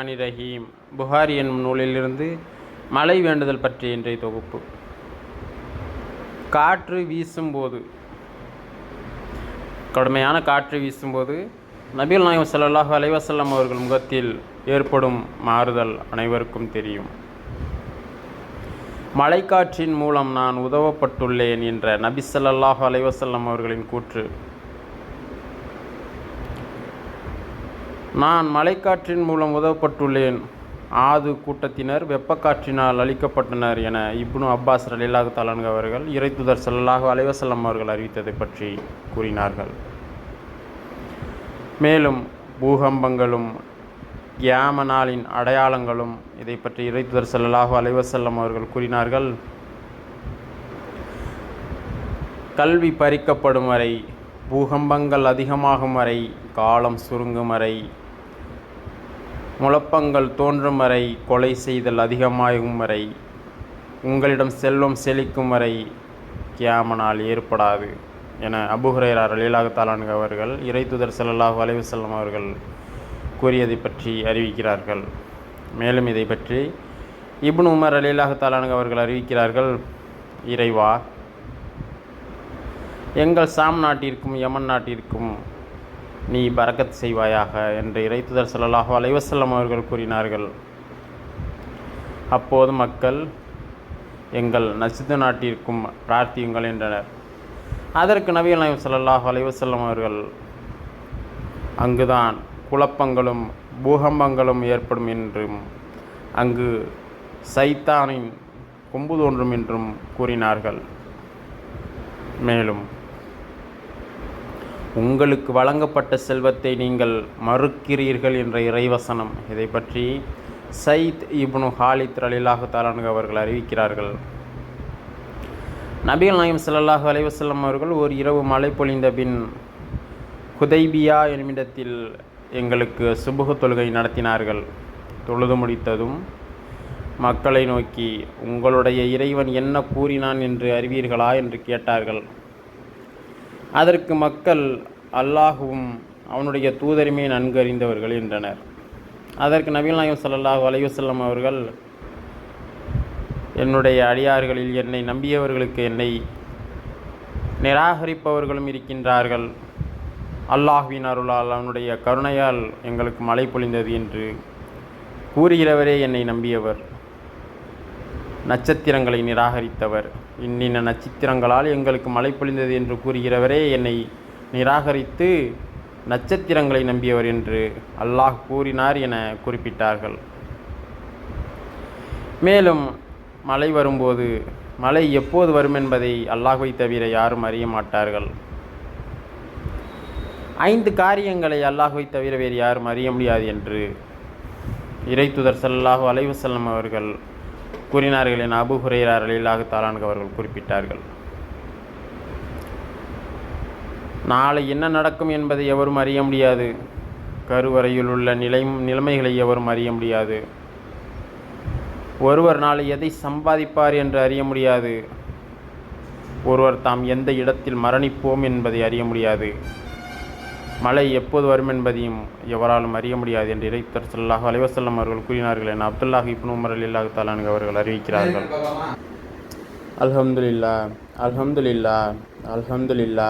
அனி ரஹீம் புகாரி என்னும் நூலிலிருந்து மழை வேண்டுதல் பற்றிய இன்றைய தொகுப்பு. காற்று வீசும்போது. கடுமையான காற்று வீசும்போது நபீல் நாயம் ஸல்லல்லாஹு அலைவசல்லம் அவர்கள் முகத்தில் ஏற்படும் மாறுதல் அனைவருக்கும் தெரியும். மழைக்காற்றின் மூலம் நான் உதவப்பட்டுள்ளேன் என்ற நபி ஸல்லல்லாஹு அலைவசல்லம் அவர்களின் கூற்று. நான் மழைக்காற்றின் மூலம் உதவப்பட்டுள்ளேன். ஆது கூட்டத்தினர் வெப்பக்காற்றினால் அழிக்கப்பட்டனர் என இப்னு அப்பாஸ் ரலிலாஹு தாலான்கு அவர்கள் இறைத்துதர் ஸல்லல்லாஹு அலைவசல்லம் அவர்கள் அறிவித்ததை பற்றி கூறினார்கள். மேலும் பூகம்பங்களும் கியாம நாளின் அடையாளங்களும் இதை பற்றி இறைத்துதர் ஸல்லல்லாஹு அலைவசல்லம் அவர்கள் கூறினார்கள். கல்வி பறிக்கப்படும் வரை பூகம்பங்கள் அதிகமாகும் வரை காலம் சுருங்கும் வரை முழப்பங்கள் தோன்றும் வரை கொலை செய்தல் அதிகமாகும் வரை உங்களிடம் செல்வம் செழிக்கும் வரை கியாமனால் ஏற்படாது என அபுஹுரேரார் அலிலாக தாலானு அவர்கள் இறைத்துதர் ஸல்லல்லாஹு அலைஹி வஸல்லம் அவர்கள் கூறியதை பற்றி அறிவிக்கிறார்கள். மேலும் இதை பற்றி இப்னு உமர் அலிலாக தாலானு அவர்கள் அறிவிக்கிறார்கள். இறைவா எங்கள் சாம் நாட்டிற்கும் யமன் நாட்டிற்கும் நீ பறக்கத் செய்வாயாக என்று இறைத்துதர் செல்லலாக அலைவசல்லம் அவர்கள் கூறினார்கள். அப்போது மக்கள் எங்கள் நசித்து நாட்டிற்கும் பிரார்த்தியுங்கள் என்றனர். அதற்கு நபிகள் நாயகம் ஸல்லல்லாஹு அலைவசல்லம் அவர்கள் அங்குதான் குழப்பங்களும் பூகம்பங்களும் ஏற்படும் என்றும் அங்கு சைத்தானின் கொம்பு தோன்றும் என்றும் கூறினார்கள். மேலும் உங்களுக்கு வழங்கப்பட்ட செல்வத்தை நீங்கள் மறுக்கிறீர்கள் என்ற இறைவசனம். இதை பற்றி சயித் இப்னு ஹாலித் ரலிலாஹு தாலானு அவர்கள் அறிவிக்கிறார்கள். நபிகள் நாயம் ஸல்லல்லாஹு அலைவசல்லம் அவர்கள் ஒரு இரவு மழை பொழிந்த பின் ஹுதைபியா என்னுமிடத்தில் எங்களுக்கு சுபுக தொழுகை நடத்தினார்கள். தொழுது முடித்ததும் மக்களை நோக்கி உங்களுடைய இறைவன் என்ன கூறினான் என்று அறிவீர்களா? என்று கேட்டார்கள். அதற்கு மக்கள் அல்லாஹுவும் அவனுடைய தூதருமே நன்கு அறிந்தவர்கள் என்றனர். அதற்கு நபீல் நாயம் சல்லாஹு அலையுசல்லம் அவர்கள் என்னுடைய அடியார்களில் என்னை நம்பியவர்களுக்கு என்னை நிராகரிப்பவர்களும் இருக்கின்றார்கள். அல்லாஹுவின் அருளால் அவனுடைய கருணையால் எங்களுக்கு மழை பொழிந்தது என்று கூறுகிறவரே என்னை நம்பியவர். நட்சத்திரங்களை நிராகரித்தவர். இன்னின்ன நட்சத்திரங்களால் எங்களுக்கு மழை பொழிந்தது என்று கூறுகிறவரே என்னை நிராகரித்து நட்சத்திரங்களை நம்பியவர் என்று அல்லாஹ் கூறினார் என குறிப்பிட்டார்கள். மேலும் மழை வரும்போது மழை எப்போது வரும் என்பதை அல்லாஹை தவிர யாரும் அறிய மாட்டார்கள். ஐந்து காரியங்களை அல்லாஹை தவிர வேறு யாரும் அறிய முடியாது என்று இறைத்துதர் ஸல்லல்லாஹு அலைவசல்லம் அவர்கள் கூறினார்கள் என அபு ஹுரைரார் தாலானுக்கு அவர்கள் குறிப்பிட்டார்கள். நாளை என்ன நடக்கும் என்பதை எவரும் அறிய முடியாது. கருவறையில் உள்ள நிலை நிலைமைகளை எவரும் அறிய முடியாது. ஒருவர் நாளை எதை சம்பாதிப்பார் என்று அறிய முடியாது. ஒருவர் தாம் எந்த இடத்தில் மரணிப்போம் என்பதை அறிய முடியாது. மழை எப்போது வரும் என்பதையும் எவராலும் அறிய முடியாது என்று இறைத்தர் சொல்லாஹ் அலைவசல்லம் அவர்கள் கூறினார்கள் என அப்துல்லாஹ் இப்னு உமர் அலில்லாஹ் தாலானு அவர்கள் அறிவிக்கிறார்கள். அல்ஹம்துலில்லா அல்ஹம்துலில்லா அல்ஹம்துலில்லா